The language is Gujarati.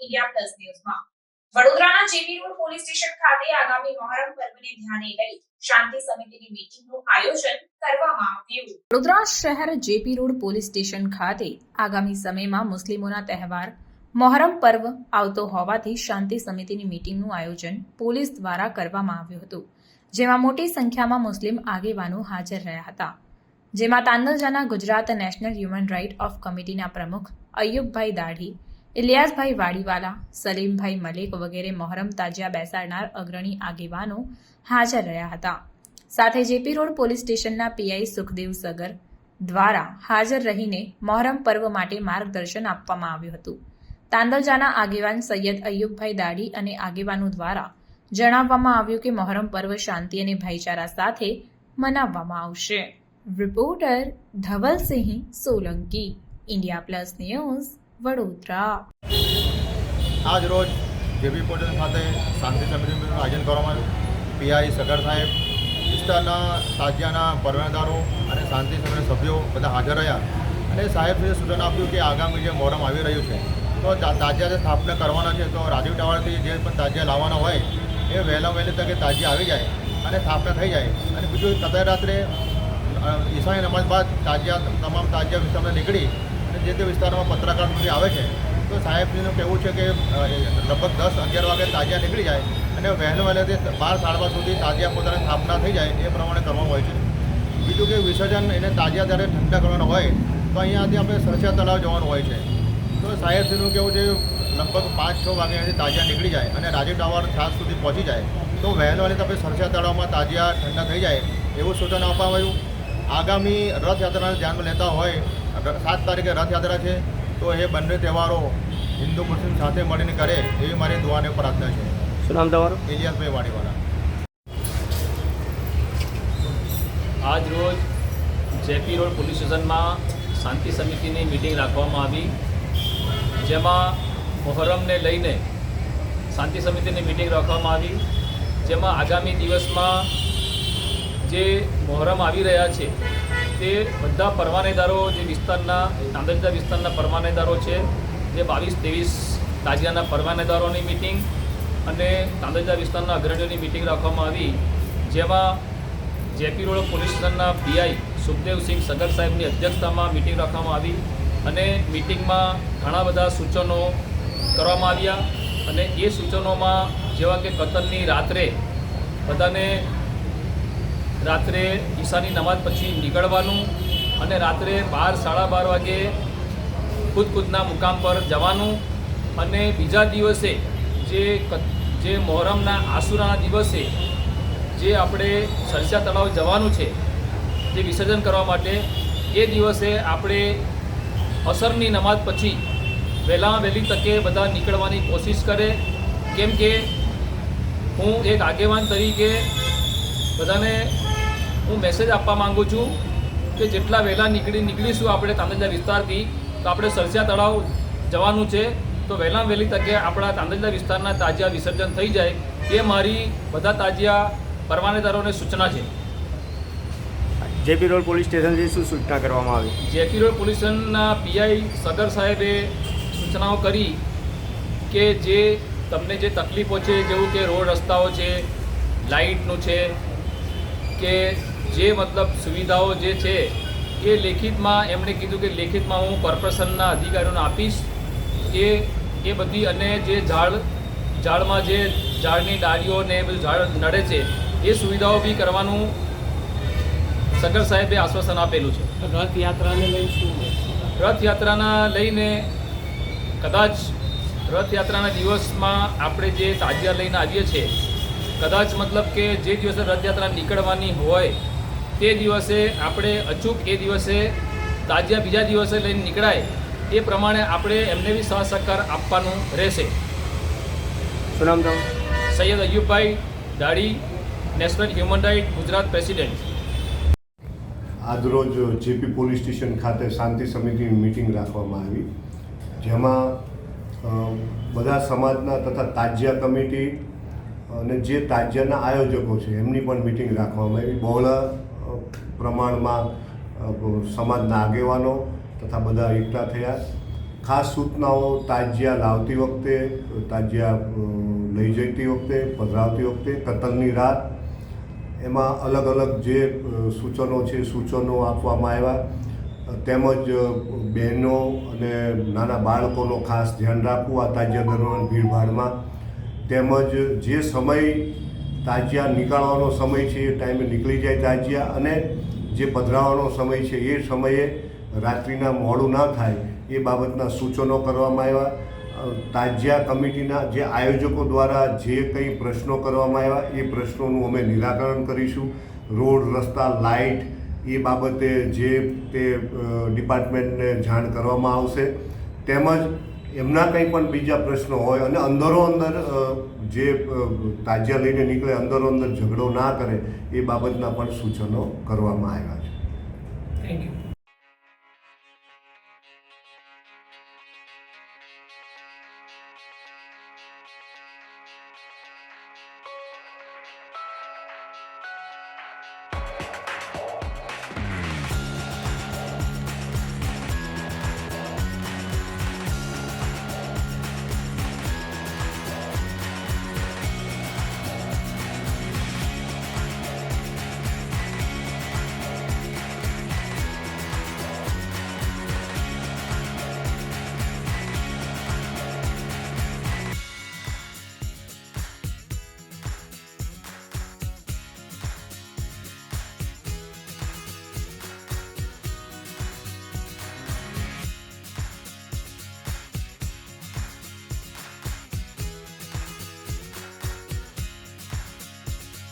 ઇન્ડિયા પ્લસ ન્યૂઝમાં. વડોદરાના જેપી રોડ પોલીસ સ્ટેશન ખાતે આગામી મહોરમ પર્વને ધ્યાને લઈ સમિતિની મીટિંગનું આયોજન વડોદરા શહેર જેપી રોડ પોલીસ સ્ટેશન ખાતે આગામી સમયમાં મુસ્લિમોના તહેવાર, મોહરમ પર્વ આવતો હોવાથી શાંતિ સમિતિની મીટિંગનું આયોજન પોલીસ દ્વારા કરવામાં આવ્યું હતું, જેમાં મોટી સંખ્યામાં મુસ્લિમ આગેવાનો હાજર રહ્યા હતા. જેમાં તાંદલજાના Gujarat national human right of કમિટીના પ્રમુખ અયુબભાઈ દાઢી ઇલિયાસભાઈ વાડીવાલા સલીમભાઈ મલેક વગેરે મોહરમ તાજિયા બેસાડનાર અગ્રણી આગેવાનો હાજર રહ્યા હતા. સાથે જેપી રોડ પોલીસ સ્ટેશનના પીઆઈ સુખદેવ સગર દ્વારા હાજર રહીને મોહરમ પર્વ માટે માર્ગદર્શન આપવામાં આવ્યું હતું. તાંદલજાના આગેવાન સૈયદ અયુબભાઈ દાડી અને આગેવાનો દ્વારા જણાવવામાં આવ્યું કે મોહરમ પર્વ શાંતિ અને ભાઈચારા સાથે મનાવવામાં આવશે. Reporter Dhavalsinh Solanki, India plus news Vadodara. આજ રોજ જેબી પોર્ટલ ખાતે શાંતિ સમિતિનું આયોજન કરવામાં આવ્યું. પીઆઈ સગર સાહેબ વિસ્તારના તાજિયાના પરવાનદારો અને શાંતિ સમિતિના સભ્યો બધા હાજર રહ્યા. અને સાહેબે સૂચન આપ્યું કે આગામી જે મોરમ આવી રહ્યું છે, તો તાજિયા જે સ્થાપના કરવાના છે, તો રાજીવ ટાવરથી જે પણ તાજિયા લાવવાના હોય, એ વહેલા વહેલી તકે તાજિયા આવી જાય અને સ્થાપના થઈ જાય. અને બીજું સદાય રાત્રે ઈશાની નમાજ બાદ તાજિયા, તમામ તાજિયા વિસ્તારમાં નીકળી જે તે વિસ્તારમાં પત્રકાર સુધી આવે છે, તો સાહેબજીનું કહેવું છે કે લગભગ દસ અગિયાર વાગે તાજિયા નીકળી જાય અને વહેલો વહેલેથી બાર સાડા બાર સુધી તાજિયા પોતાની સ્થાપના થઈ જાય એ પ્રમાણે કરવાનું હોય છે. બીજું કે વિસર્જન એને તાજિયા જ્યારે ઠંડા કરવાના હોય, તો અહીંયાથી આપણે સરસિયા તળાવ જવાનું હોય છે. તો સાહેબજીનું કેવું છે, લગભગ પાંચ છ વાગે અહીંયાથી તાજિયા નીકળી જાય અને રાજીવ ટાવર સાત સુધી પહોંચી જાય, તો વહેલો વહેલી તમે સરસિયા તળાવમાં તાજિયા ઠંડા થઈ જાય એવું સૂચન આપવામાં આવ્યું. આગામી રથયાત્રાને ધ્યાનમાં લેતા હોય સાત તારીખે રથયાત્રા છે તો એ બંને તહેવારો હિન્દુ મુસ્લિમ સાથે મળીને કરે એવી મારી દુઆને પ્રાર્થના છે. શું નામ તમારું? ઇલિયાસભાઈ વાડીવાલા. આજ રોજ જેપી રોડ પોલીસ સ્ટેશનમાં શાંતિ સમિતિની મિટિંગ રાખવામાં આવી. જેમાં મોહરમને લઈને શાંતિ સમિતિની મિટિંગ રાખવામાં આવી. જેમાં આગામી દિવસમાં જે મોહરમ આવી રહ્યા છે તે બધા પરવાનેદારો જે વિસ્તારના નાંદેડા વિસ્તારના પરવાનેદારો છે, જે બાવીસ ત્રેવીસ તાજિયાના પરવાનેદારોની મિટિંગ અને નાંદેડા વિસ્તારના અગ્રણીઓની મિટિંગ રાખવામાં આવી, જેમાં જેપી રોડ પોલીસ સ્ટેશનના પીઆઈ સુખદેવસિંહ સગર સાહેબની અધ્યક્ષતામાં મિટિંગ રાખવામાં આવી અને મિટિંગમાં ઘણા બધા સૂચનો કરવામાં આવ્યા અને એ સૂચનોમાં જેવા કે કતલની રાત્રે બધાને રાત્રે ઈશાની નમાજ પછી નીકળવાનું અને રાત્રે બાર, સાડા બાર વાગે ખુદકુદના મુકામ પર જવાનું અને બીજા દિવસે જે જે મોહરમના આસુરાના દિવસે જે આપણે સરસા તળાવ જવાનું છે, જે વિસર્જન કરવા માટે, એ દિવસે આપણે અસરની નમાજ પછી વહેલામાં વહેલી તકે બધા નીકળવાની કોશિશ કરે. કેમ કે હું એક આગેવાન તરીકે બધાને હું મેસેજ આપવા માંગુ છું કે જેટલા વહેલા નીકળી નીકળીશું આપણે તાંદજા વિસ્તારથી તો આપણે સરસિયા તળાવ જવાનું છે. તો વહેલા વહેલી તકે આપણા તાંદજા વિસ્તારના તાજિયા વિસર્જન થઈ જાય. એ મારી બધા તાજિયા પરવાનેદારોને સૂચના છે. જેપી રોડ પોલીસ સ્ટેશનથી શું સૂચના કરવામાં આવી? જેપી રોડ પોલીસ સ્ટેશનના પીઆઈ સગર સાહેબે સૂચનાઓ કરી કે જે તમને જે તકલીફો છે જેવું કે રોડ રસ્તાઓ છે લાઇટનું છે કે જે મતલબ સુવિધાઓ જે છે એ લેખિતમાં એમણે કીધું કે લેખિતમાં હું કોર્પોરેશનના અધિકારીઓને આપીશ. એ એ બધી અને જે ઝાડ ઝાડમાં જે ઝાડની ડાળીઓ ને બધું ઝાડ નડે છે એ સુવિધાઓ બી કરવાનું સગર સાહેબે આશ્વાસન આપેલું છે. રથયાત્રાને લઈ શું રથયાત્રાના લઈને કદાચ રથયાત્રાના દિવસમાં આપણે જે તાજિયા લઈને આવીએ છીએ કદાચ મતલબ કે જે દિવસે રથયાત્રા નીકળવાની હોય તે દિવસે આપણે અચૂક એ દિવસે તાજિયા બીજા દિવસે લઈને નીકળાય એ પ્રમાણે આપણે એમને બી સહ સહકાર આપવાનું રહેશે. શું નામ તમારું? Sayyed Ayubbhai Dadi national human right Gujarat president. આજરોજ જેપી પોલીસ સ્ટેશન ખાતે શાંતિ સમિતિની મિટિંગ રાખવામાં આવી જેમાં બધા સમાજના તથા તાજિયા કમિટી અને જે તાજિયાના આયોજકો છે એમની પણ મિટિંગ રાખવામાં આવી. બહોળા પ્રમાણમાં સમાજના આગેવાનો તથા બધા એકઠા થયા. ખાસ સૂચનાઓ તાજિયા લાવતી વખતે, તાજિયા લઈ જતી વખતે, પધરાવતી વખતે કતલની રાત. એમાં અલગ અલગ જે સૂચનો છે, સૂચનો આપવામાં આવ્યા. તેમજ બહેનો અને નાના બાળકોનો ખાસ ધ્યાન રાખવું આ તાજિયા દરમિયાન ભીડભાડમાં. તેમજ જે સમય તાજિયા નીકાળવાનો સમય છે, એ ટાઈમે નીકળી જાય તાજિયા અને જે પધરાવાનો સમય છે, એ સમયે રાત્રિના મોડું ના થાય, એ બાબતના સૂચનો કરવામાં આવ્યા. તાજિયા કમિટીના જે આયોજકો દ્વારા જે કંઈ પ્રશ્નો કરવામાં આવ્યા, એ પ્રશ્નોનું અમે નિરાકરણ કરીશું. રોડ, રસ્તા, લાઇટ, એ બાબતે જે તે ડિપાર્ટમેન્ટને જાણ કરવામાં આવશે. તેમજ એમના કંઈ પણ બીજા પ્રશ્નો હોય અને અંદરો અંદર જે તાજિયા લઈને નીકળે, અંદરો અંદર ઝઘડો ના કરે, એ બાબતના પણ સૂચનો કરવામાં આવ્યા છે. Thank you